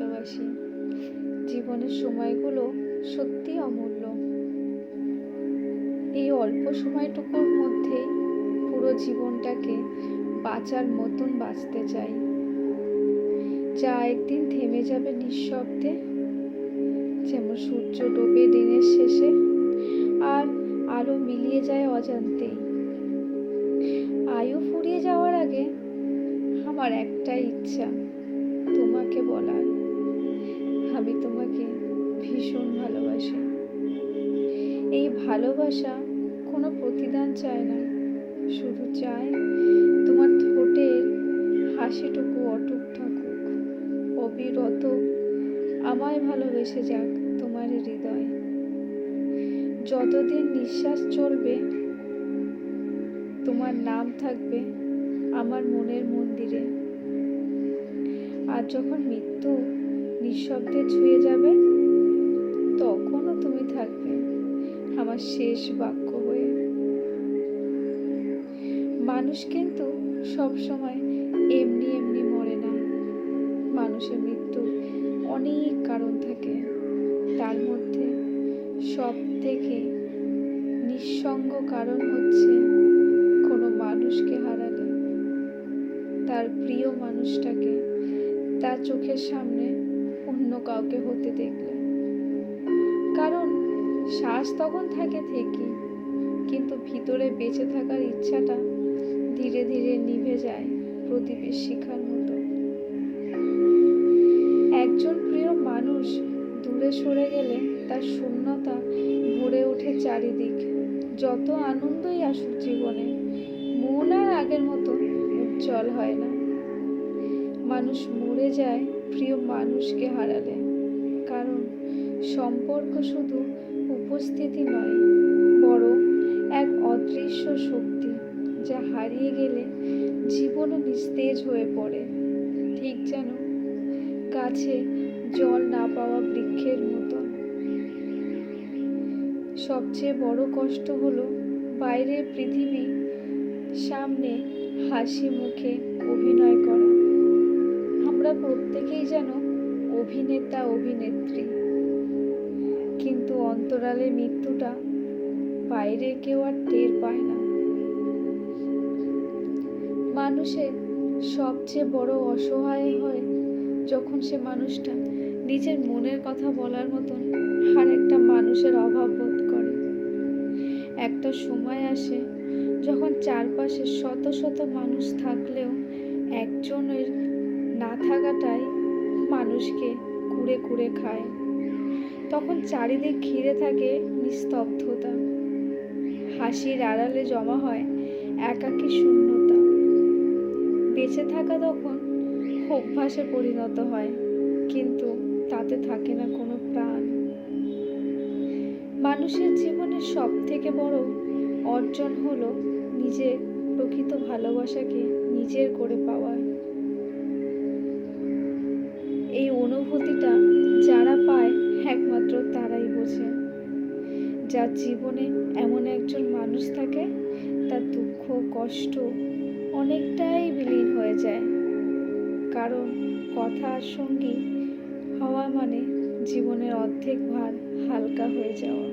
ভালোবাসি। জীবনের সময়গুলো সত্যি অমূল্য। এই অল্প সময়টুকুর মধ্যেই পুরো জীবনটাকে বাঁচার মতন বাঁচতে চাই। যা একদিন থেমে যাবে নিঃশব্দে। যেমন সূর্য ডোবে দিনের শেষে, আর আলো মিলিয়ে যায় অজান্তেই। আয়ু ফুরিয়ে যাওয়ার আগে আমার একটাই ইচ্ছা, তোমাকে বলার। আমি তোমাকে ভীষণ ভালোবাসি। এই ভালোবাসা কোনো প্রতিদান চায় না, শুধু চায় তোমার ঠোঁটের হাসিটুকু অটুট থাকুক। অবিরত আমায় ভালোবেসে যাক তোমার হৃদয়। যতদিন নিঃশ্বাস চলবে, তোমার নাম থাকবে আমার মনের মন্দিরে। আর যখন মৃত্যু নিঃশব্দে ছুঁয়ে যাবে, তখনও তুমি থাকবে আমার শেষ বাক্য হয়ে। মানুষ কিন্তু সব সময় এমনি এমনি মরে না। মানুষের মৃত্যু অনেক কারণ থাকে। তার মধ্যে সব থেকে নিঃসঙ্গ কারণ হচ্ছে কোনো মানুষকে হারালে। তার প্রিয় মানুষটাকে তার চোখের সামনে অন্য কাউকে হতে দেখলে। কারণ শ্বাস তখন থাকে ঠিকই, কিন্তু ভিতরে বেঁচে থাকার ইচ্ছাটা ধীরে ধীরে নিভে যায় প্রদীপের শিখার মতো। একজন প্রিয় মানুষ দূরে সরে গেলে তার শূন্যতা ভরে ওঠে চারিদিক। যত আনন্দই আসুক জীবনে, মন আর আগের মতো উজ্জ্বল হয় না। মানুষ মরে যায় প্রিয় মানুষকে হারালে। কারণ সম্পর্ক শুধু উপস্থিতি নয় বড় এক অদৃশ্য শক্তি যা হারিয়ে গেলে জীবনও নিস্তেজ হয়ে পড়ে। ঠিক যেন গাছে জল না পাওয়া বৃক্ষের মতো সবচেয়ে বড় কষ্ট হলো বাইরের পৃথিবী সামনে হাসি মুখে অভিনয় করা। প্রত্যেকেই যেন অভিনেতা, অভিনেত্রী। কিন্তু অন্তরালে মৃত্যুটা বাইরে কেউ আর টের পায় না। মানুষের সবচেয়ে বড় অসহায় হয় যখন সে মানুষটা নিজের মনের কথা বলার মতন আর একটা মানুষের অভাব বোধ করে। একটা সময় আসে যখন চারপাশে শত শত মানুষ থাকলেও একজনের না থাকাটাই মানুষকে কুড়ে কুড়ে খায়। তখন চারিদিক ঘিরে থাকে নিস্তব্ধতা। হাসির আড়ালে জমা হয় একাকী শূন্যতা। বেঁচে থাকা তখন অভ্যাসে পরিণত হয়, কিন্তু তাতে থাকে না কোনো প্রাণ। মানুষের জীবনের সব থেকে বড় অর্জন হলো নিজের প্রকৃত ভালোবাসাকে নিজের করে পাওয়া। বোঝে। যার জীবনে এমন একজন মানুষ থাকে, তার দুঃখ, কষ্ট অনেকটাই বিলীন হয়ে যায়। কারণ কথা আর সঙ্গী হওয়া মানে জীবনের অর্ধেক ভার হালকা হয়ে যাওয়া।